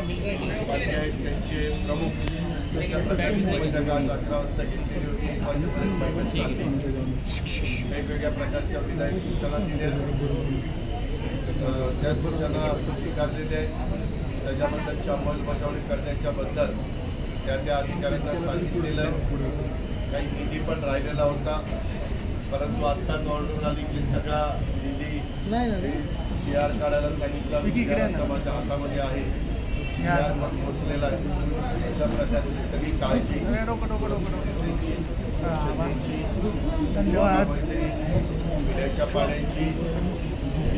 उपाध्ये आहेत त्यांचे प्रमुख अशा प्रकारची बैठक आज अकरा वाजता घेतलेली होती एक बैठक चालली वेगवेगळ्या प्रकारच्या विधायक सूचना दिल्या अ, त्या सूचना स्वीकारलेल्या आहेत त्याच्याबद्दलची अंमलबजावणी करण्याच्याबद्दल त्या त्या अधिकाऱ्यांना सांगितलेलं आहे काही निधी पण राहिलेला होता परंतु आत्ताच ऑर्डर आली की सगळा निधी जी आर काढायला सांगितलं जी माझ्या हातामध्ये आहे पोचलेला आहे. अशा प्रकारची सगळी काळजी धन्यवाद. पिण्याच्या पाण्याची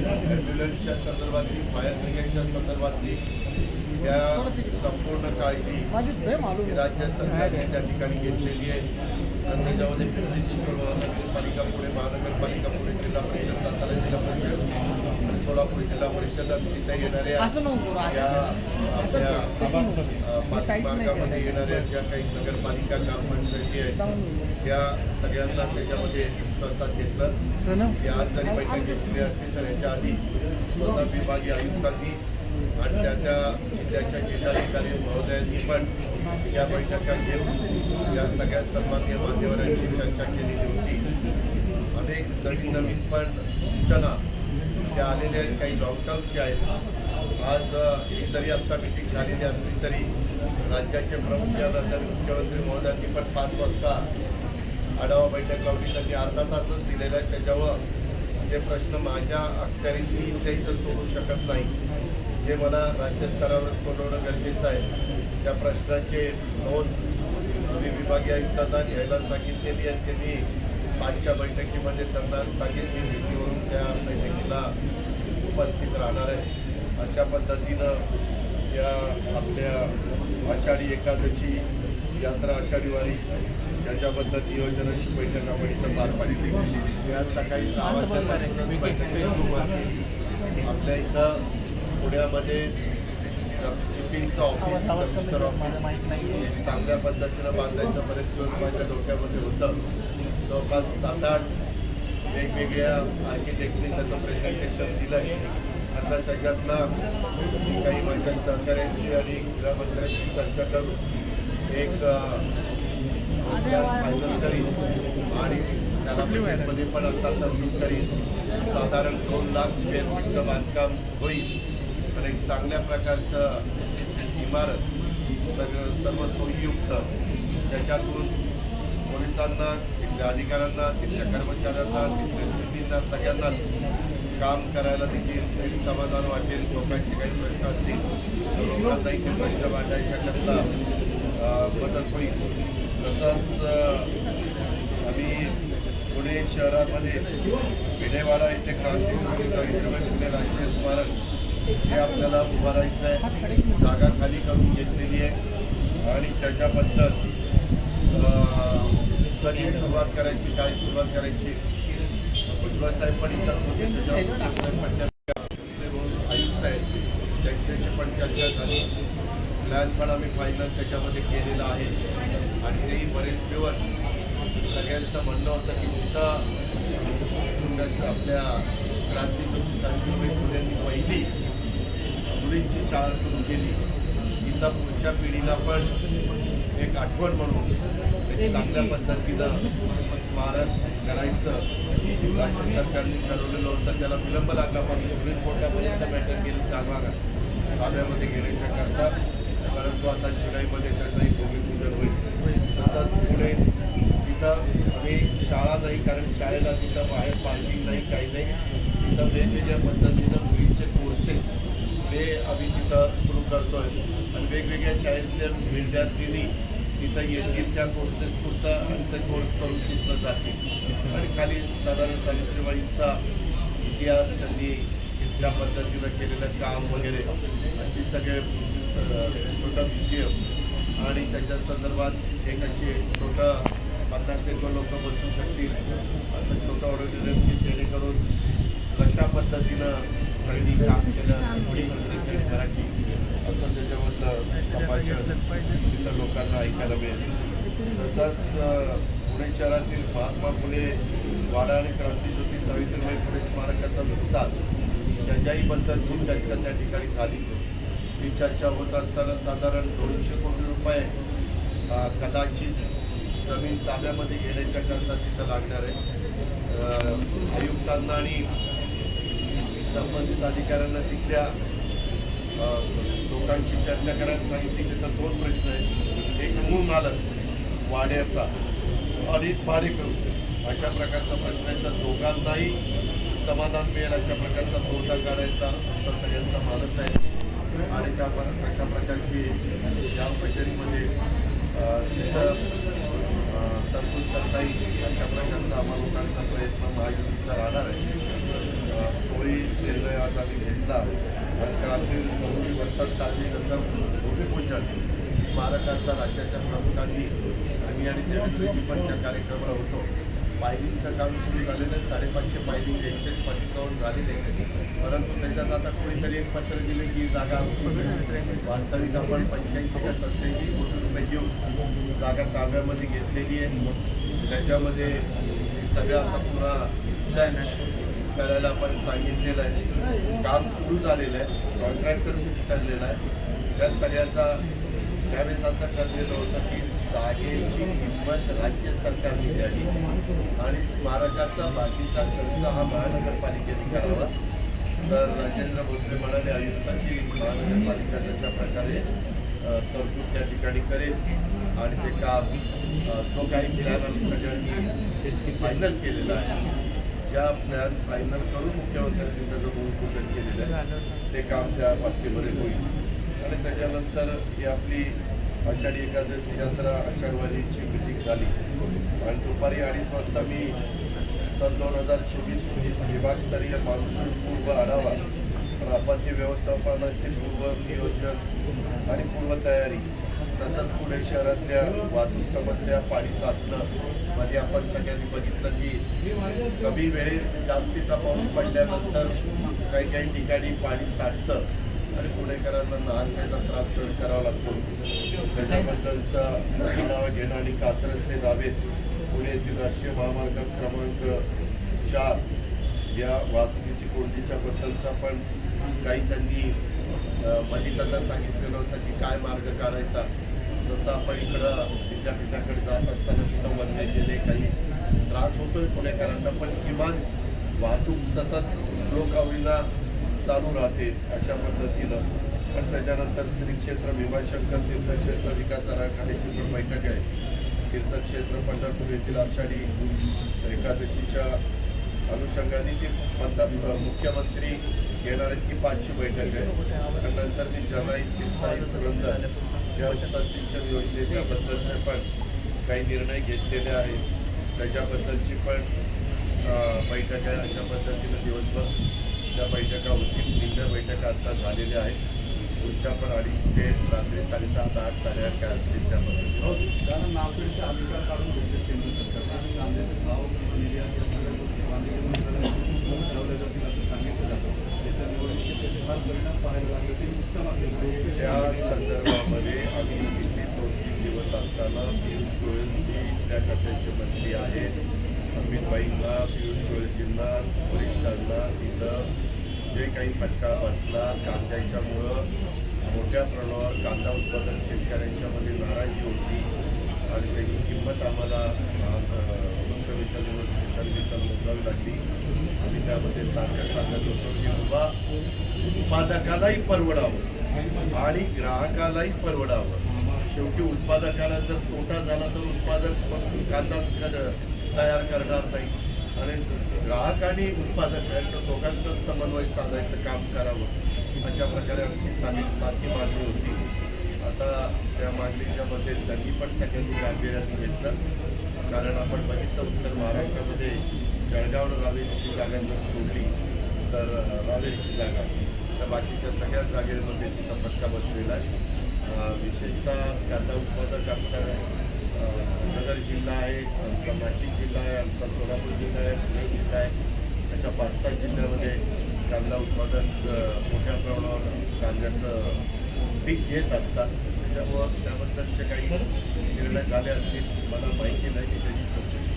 ॲम्ब्युलन्सच्या संदर्भातली फायर ब्रिगेडच्या संदर्भातली या संपूर्ण काळजी राज्य सरकारने त्या ठिकाणी घेतलेली आहे. आणि त्याच्यामध्ये पिंपरी चिंचवड महानगरपालिका पुणे महानगरपालिका पुणे जिल्हा परिषद सातारा जिल्हा परिषद सोलापूर जिल्हा परिषद आणि तिथे येणाऱ्या. या आपल्या मार्गामध्ये येणाऱ्या ज्या काही नगरपालिका ग्रामपंचायती आहेत त्या सगळ्यांना त्याच्यामध्ये विश्वासात घेतलं. आज जरी बैठक घेतलेली असली तर ह्याच्या आधी स्वतः विभागीय आयुक्तांनी आणि त्या त्या जिल्ह्याच्या जिल्हाधिकारी महोदयांनी पण या बैठका घेऊन या सगळ्या सन्मान्य मान्यवरांशी चर्चा केलेली होती. अनेक नवीन नवीन पण सूचना त्या आलेल्या आहेत काही लॉकडाऊनचे आहेत. आज ही जरी आत्ता मिटिंग झालेली असली तरी राज्याचे प्रमुख यानंतर मुख्यमंत्री महोदयांनी पण पाच वाजता आढावा बैठक लावली. त्यांनी अर्धा तासच दिलेला आहे. त्याच्यावर जे प्रश्न माझ्या अखत्यारीत मी इथल्या इथं सोडू शकत नाही. जे मला राज्यस्तरावर सोडवणं गरजेचं आहे त्या प्रश्नाचे नोंद मी विभागीय आयुक्तांना घ्यायला सांगितलेली आणि त्यांनी पाचच्या बैठकीमध्ये त्यांना सांगितली डी त्या बैठकीला उपस्थित राहणार आहे. अशा पद्धतीनं या आपल्या आषाढी एकादशी यात्रा आषाढी वारी याच्याबद्दल नियोजनाची बैठक आपण इथं पार पाडली. या सकाळी सहा वाजल्यापासूनच बैठकीला सुरुवात केली. आपल्या इथं पुण्यामध्ये सिपिंगचं ऑफिस कमिशनर ऑफिस चांगल्या पद्धतीनं बांधायचं बरेच दिवस माझ्या डोक्यामध्ये होतं. जवळपास सात आठ वेगवेगळ्या आर्किटेक्टने त्याचं प्रेझेंटेशन दिलं आहे आता त्याच्यातला मी काही माझ्या सहकाऱ्यांची आणि गृहमंत्र्यांशी चर्चा करून एक फायनल करीन आणि त्याला बजेटमध्ये पण आता तरतूद करीन साधारण दोन लाख स्क्वेअर फीटचं बांधकाम होईल. पण एक चांगल्या प्रकारचं इमारत सगळं सर्व सोयीयुक्त. ज्याच्यातून पोलिसांना तिथल्या अधिकाऱ्यांना तिथल्या कर्मचाऱ्यांना तिथल्या स्थितींना सगळ्यांनाच काम करायला देखील एक समाधान वाटेल. लोकांचे काही प्रश्न असतील लोकांना इथे प्रश्न मांडायच्याकरता मदत होईल. तसंच आम्ही पुणे शहरामध्ये विडेवाडा येथे क्रांती सावित्रीबाई पुणे राष्ट्रीय स्मारक हे आपल्याला उभारायचं आहे जागा खाली करून घेतलेली आहे. आणि त्याच्याबद्दल अं, कधी सुरुवात करायची काय सुरुवात करायची? भुजबळ साहेब पण इतर होते त्याच्यावर पण आयुक्त आहेत. त्यांच्याशी पण चर्चा झाली. प्लॅन पण आम्ही फायनल त्याच्यामध्ये केलेला आहे. आणि तेही बरेच दिवस. सगळ्यांचं म्हणणं होतं की तिथं आपल्या क्रांतीज्योती सावित्रीबाई फुलेंनी पहिली मुलींची शाळा सुरू केली इथं पुढच्या पिढीला पण एक आठवण म्हणून चांगल्या पद्धतीनं स्मारक करायचं. राज्य सरकारने ठरवलेलं होतं त्याला विलंब लागला. पण सुप्रीम कोर्टापर्यंत मॅटर गेली जागा ताब्यामध्ये घेण्याच्या करता. परंतु आता जुलैमध्ये त्याचंही भूमिपूजन होईल. तसंच पुढे तिथं आम्ही शाळा नाही कारण शाळेला तिथं बाहेर पार्किंग नाही काही नाही. तिथं वेगवेगळ्या पद्धतीनं मुलींचे कोर्सेस हे आम्ही तिथं सुरू करतो आहे आणि वेगवेगळ्या शाळेतल्या विद्यार्थिनी तिथं येतील त्या कोर्सेस पुरता आणि ते कोर्स करून तिथलं जातील आणि खाली साधारण सावित्रीबाईंचा इतिहास त्यांनी त्या पद्धतीनं केलेलं काम वगैरे अशी सगळे छोटा छोटं म्युझियम आणि त्याच्या संदर्भात एक अशी छोटं पन्नास एक लोक बसू शकतील असं छोटं ऑडिटोरियम की जेणेकरून कशा पद्धतीनं त्यांनी काम केलं मराठी. असं त्याच्यामधलं संभाषण तिथं लोकांना ऐकायला मिळेल. तसंच पुणे शहरातील महात्मा फुले वाडा आणि क्रांतीज्योती सावित्रीबाई फुले स्मारकाचा विस्तार त्याच्याही बद्दलची चर्चा त्या ठिकाणी झाली. ही चर्चा होत असताना साधारण दोनशे कोटी रुपये कदाचित जमीन ताब्यामध्ये घेण्याच्या करता तिथं लागणार आहे. आयुक्तांना आणि संबंधित अधिकाऱ्यांना तिथल्या लोकांची चर्चा करायला सांगितली त्याचा दोन प्रश्न आहेत. एक मूळ मालक वाड्याचा आणि भाडेकरू अशा प्रकारचा प्रश्न आहे. तर दोघांनाही समाधान मिळेल अशा प्रकारचा तोटा काढायचा आमचा सगळ्यांचा मानस आहे. आणि त्या अशा प्रकारची या कचेरीमध्ये तिचं तरतूद करता येईल अशा प्रकारचा आम्हा लोकांचा प्रयत्न महायुतीचा राहणार आहे. तोही निर्णय आज आम्ही घेतला. मंत्रातील बहुरी वस्तात चालली त्याचं भूमिपूजन स्मारकाचा राज्याच्या प्रमुखांनी आम्ही आणि पण त्या कार्यक्रमाला होतो. पायलिंगचं काम सुरू झालेलं आहे. साडेपाचशे पायलिंग त्यांचे पंचावन्न झालेले परंतु त्याच्यात आता कोणीतरी एक पत्र दिले की जागा आहे. वास्तविक आपण पंच्याऐंशी का सत्याऐंशी कोटी रुपये देऊन जागा ताब्यामध्ये घेतलेली आहे. त्याच्यामध्ये सगळं आता पुन्हा करायला आपण सांगितलेलं आहे. काम सुरू झालेलं आहे. कॉन्ट्रॅक्टर फिक्स ठरलेला आहे. त्या सगळ्याचा त्यावेळेस असं ठरलेलं होतं की जागेची किंमत राज्य सरकारने द्यावी आणि स्मारकाचा बाकीचा खर्च हा महानगरपालिकेने करावा. तर राजेंद्र भोसले म्हणाले आयुक्त की महानगरपालिका तशा प्रकारे तरतूद त्या ठिकाणी करेल आणि ते काम जो काही प्लॅन आम्ही सगळ्यांनी फायनल केलेला आहे ज्या प्लॅन फायनल करून मुख्यमंत्र्यांनी त्याचं भूमिपूजन केलेलं आहे ते काम त्या बाबतीमध्ये होईल. आणि त्याच्यानंतर ही आपली आषाढी एकादशी यात्रा आषाढवारीची मिटिंग झाली. आणि दुपारी अडीच वाजता मी सन दोन हजार चोवीस विभागस्तरीय मान्सून पूर्व आढावा आपत्ती व्यवस्थापनाचे पूर्व नियोजन आणि पूर्वतयारी तसंच पुणे शहरातल्या वाहतूक समस्या पाणी साचणं मध्ये आपण सगळ्यांनी बघितलं की कमी वेळेत जास्तीचा पाऊस पडल्यानंतर काही काही ठिकाणी पाणी साठतं आणि पुणेकरांना नाहकतेचा त्रास सहन करावा लागतो. त्याच्याबद्दलचा आढावा घेणं आणि कात्रजते नावेत. पुणे येथील राष्ट्रीय महामार्ग क्रमांक चार या वाहतुकीची कोंडीच्या बद्दलचा पण काही त्यांनी मध्ये त्यांना सांगितलेलं होतं की काय मार्ग काढायचा. जसं आपण इकडं विद्यापीठाकडे जात असताना कुठं वंदे गेले काही त्रास होतोय पुणेकरांना पण किमान वाहतूक सतत श्लोकावळीला चालू राहते अशा पद्धतीनं. पण त्याच्यानंतर श्री क्षेत्र भीमाशंकर तीर्थक्षेत्र विकास आराखड्याची पण बैठक आहे. तीर्थक्षेत्र पंढरपूर येथील आषाढी एकादशीच्या अनुषंगाने ती पंत मुख्यमंत्री घेणार आहेत की पाचची बैठक आहे. नंतर मी जनाई सिरसाई पुरंदर या सिंचन योजनेच्या बद्दलचे पण काही निर्णय घेतलेले आहेत. त्याच्याबद्दलची पण बैठक आहे. अशा पद्धतीनं दिवसभर त्या बैठका होतील. तीनच्या बैठका आता झालेल्या आहेत. पुढच्या पण अडीच ते रात्री साडेसात आठ साडेआठ काय असतील त्या पद्धतीनं. कारण नागरिकचे आविष्कार काढून घेतले केंद्र सरकारने आणि कांद्याचे भाव निर्यात या सगळ्या गोष्टी बांधकाम ठरवल्या जातील असं सांगितलं जातं. त्या निवडणुकीत त्याचे फार परिणाम पाहायला लागले ते उत्तम असेल त्या संदर्भामध्ये आम्ही दिल्ली दोन तीन दिवस असताना पियुष गोयलजी त्या खात्याचे मंत्री आहेत अमितबाईंना पियुष गोयलजींना वरिष्ठांना तिथं जे काही फटका बसला कांद्याच्यामुळं मोठ्या प्रमाणावर कांदा उत्पादन शेतकऱ्यांच्यामध्ये नाराजी होती. आणि त्याची किंमत आम्हाला लोकसभेच्या निवडणुकीच्या निमित्तानं मोजावी लागली आम्ही त्यामध्ये सारखं सांगत होतो की बाबा उत्पादकालाही परवडावं आणि ग्राहकालाही परवडावं. शेवटी उत्पादकाला जर तोटा झाला तर उत्पादक फक्त कांदाच तयार करणार नाही. आणि ग्राहक आणि उत्पादक यांच्या दोघांचं समन्वय साधायचं काम करावं. अशा प्रकारे आमची सारी सारखी मागणी होती. आता त्या मागणीच्या मध्ये त्यांनी पण सगळ्यांनी गांभीर्याने घेतलं. कारण आपण बघितलं उत्तर महाराष्ट्रामध्ये जळगाव रावेरीची जागा जर सोडली तर अं, रावेरीची जागा. तर बाकीच्या सगळ्या जागेमध्ये तिथं फटका बसलेला आहे. विशेषतः कांदा उत्पादक आमचा नगर जिल्हा आहे आमचा नाशिक जिल्हा आहे आमचा सोलापूर जिल्हा आहे पुणे जिल्हा आहे. अशा पाच सहा जिल्ह्यामध्ये कांदा उत्पादक मोठ्या प्रमाणावर कांद्याचं पीक घेत असतात. त्याच्यामुळं त्याबद्दलचे काही निर्णय झाले असतील मला माहिती नाही की त्याची चौकशी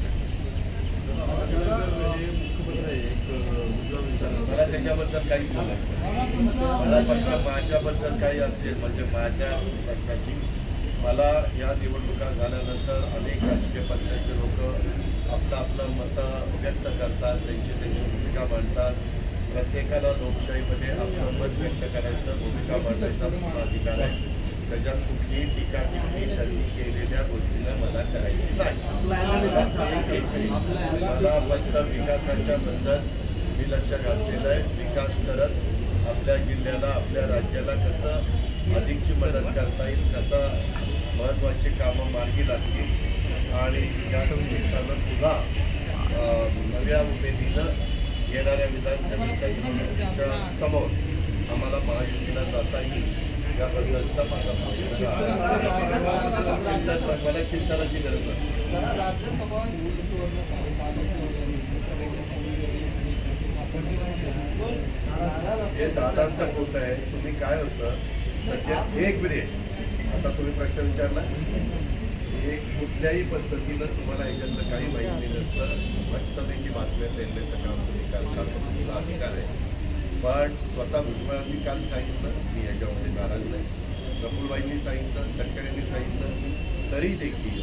एक मला त्याच्याबद्दल काही बोलायचं मला फक्त माझ्याबद्दल काही असेल म्हणजे माझ्या प्रश्नाची. मला या निवडणुका झाल्यानंतर अनेक राजकीय पक्षाचे लोक आपलं आपलं मतं व्यक्त करतात त्यांची त्यांची भूमिका मांडतात. प्रत्येकाला लोकशाहीमध्ये आपलं मत व्यक्त करायचं भूमिका मांडायचा पूर्ण अधिकार आहे. त्याच्यात कुठलीही टीका टिप्पणी त्यांनी केलेल्या गोष्टीला मला करायची नाही. मला फक्त विकासाच्या बद्दल मी लक्ष घातलेलं आहे. विकास करत आपल्या जिल्ह्याला आपल्या राज्याला कसं अधिकची मदत करता येईल कसं महत्त्वाची कामं मार्गी लागतील आणि या निमित्तानं पुन्हा नव्या उमेदीनं येणाऱ्या विधानसभेच्या निवडणुकीच्या समोर आम्हाला महायुतीला जाता येईल. याबद्दलचा माझा मला चिंतनाची गरज नसते हे दादांचा कोट आहे. तुम्ही काय असतं? सध्या एक मिनिट आता तुम्ही प्रश्न विचारला. एक कुठल्याही पद्धतीनं तुम्हाला याच्यातलं काही माहिती नसतं. मस्तपैकी बातम्या पेरण्याचं काम तुम्ही करता. तुमचा अधिकार आहे. पण स्वतः भुजबळांनी काल सांगितलं मी याच्यामध्ये नाराज नाही. प्रफुलबाईंनी सांगितलं तटकऱ्यांनी सांगितलं तरी देखील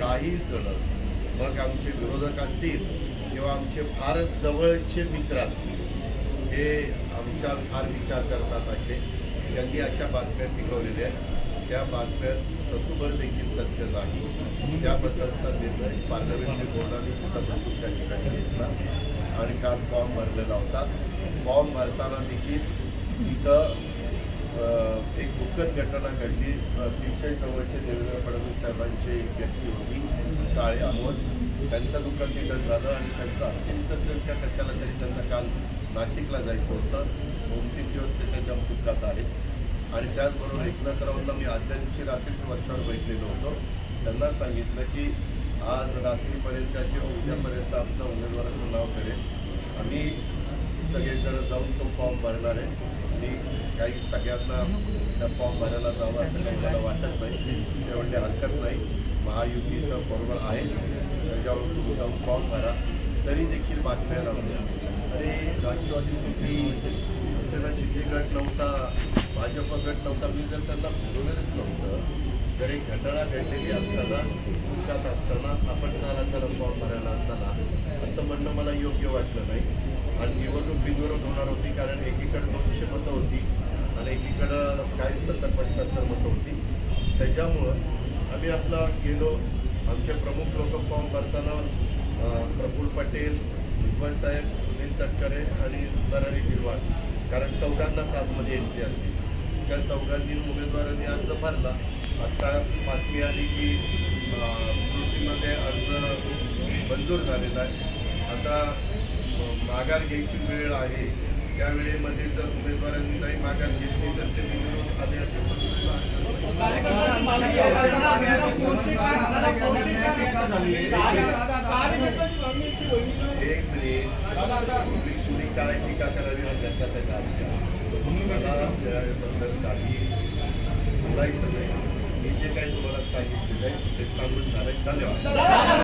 काही जण मग आमचे विरोधक असतील किंवा आमचे फारच जवळचे मित्र असतील हे आमच्या फार विचार करतात असे. त्यांनी अशा बातम्या टिकवलेल्या आहेत. त्या बातम्यात तसुबर देखील तथ्य नाही. त्याबद्दलचा निर्णय पार्लमेंटरी बोर्डाने सुद्धा बसून त्या ठिकाणी घेतला. आणि काल फॉर्म भरलेला होता. फॉर्म भरताना देखील तिथं एक दुःखद घटना घडली. तीनशे जवळचे देवेंद्र फडणवीस साहेबांची एक व्यक्ती होती काळे अमोल त्यांचं दुःखद निधन झालं आणि त्यांचं अस्थिविसर्जनच्या कशाला तरी त्यांना काल नाशिकला जायचं होतं. दोन तीन दिवस ते त्याच्या दुःखात आहेत आणि त्याचबरोबर एकनाथ राऊतला मी आदल्या दिवशी रात्रीच वर्षावर बैठलेलो होतो. त्यांना सांगितलं की आज रात्रीपर्यंत किंवा उद्यापर्यंत आमचा उमेदवाराचं नाव करेल. आम्ही सगळेजण जाऊन तो फॉर्म भरणार आहे. आणि काही सगळ्यांना त्या फॉर्म भरायला जावं असं काही मला वाटत नाही. तेवढी हरकत नाही. महायुती तर बरोबर आहे त्याच्यावर तुम्ही जाऊन फॉर्म भरा. तरी देखील बातम्या लावल्या अरे राष्ट्रवादी सुद्धी शिवसेना शिंदे गट नव्हता भाजप गट नव्हता. मी जर त्यांना बोलवलेलंच नव्हतं जर एक घटना घडलेली असताना दुःखात असताना आपण त्याला त्याला फॉर्म भरायला असताना असं म्हणणं मला योग्य वाटलं नाही. आणि निवडणूक बिनविरोध होणार होती कारण एकीकडे दोनशे मतं होती आणि एकीकडं काही सत्तर पंच्याहत्तर मतं होती. त्याच्यामुळं आम्ही आपला गेलो. आमचे प्रमुख लोक फॉर्म भरताना अं, प्रफुल्ल पटेल भुजबळ साहेब सुनील तटकरे आणि नरारी जिरवाड. कारण चौघांनाच आतमध्ये एंट्री असते त्या चौघांनी उमेदवारांनी अर्ज भरला. आता बातमी आली की स्मृतीमध्ये अर्ज मंजूर झालेला आहे. आता माघार घ्यायची वेळ आहे. त्या वेळेमध्ये जर उमेदवारांनी काही माघार घेतली तर ते बिनविरोध आले असे एक मिनिट. तुम्ही काय टीका करावी लक्षात आहे मला त्याबद्दल काही बोलायचं नाही. जे काही तुम्हाला सांगितलेलं आहे ते सांगून झालं धन्यवाद.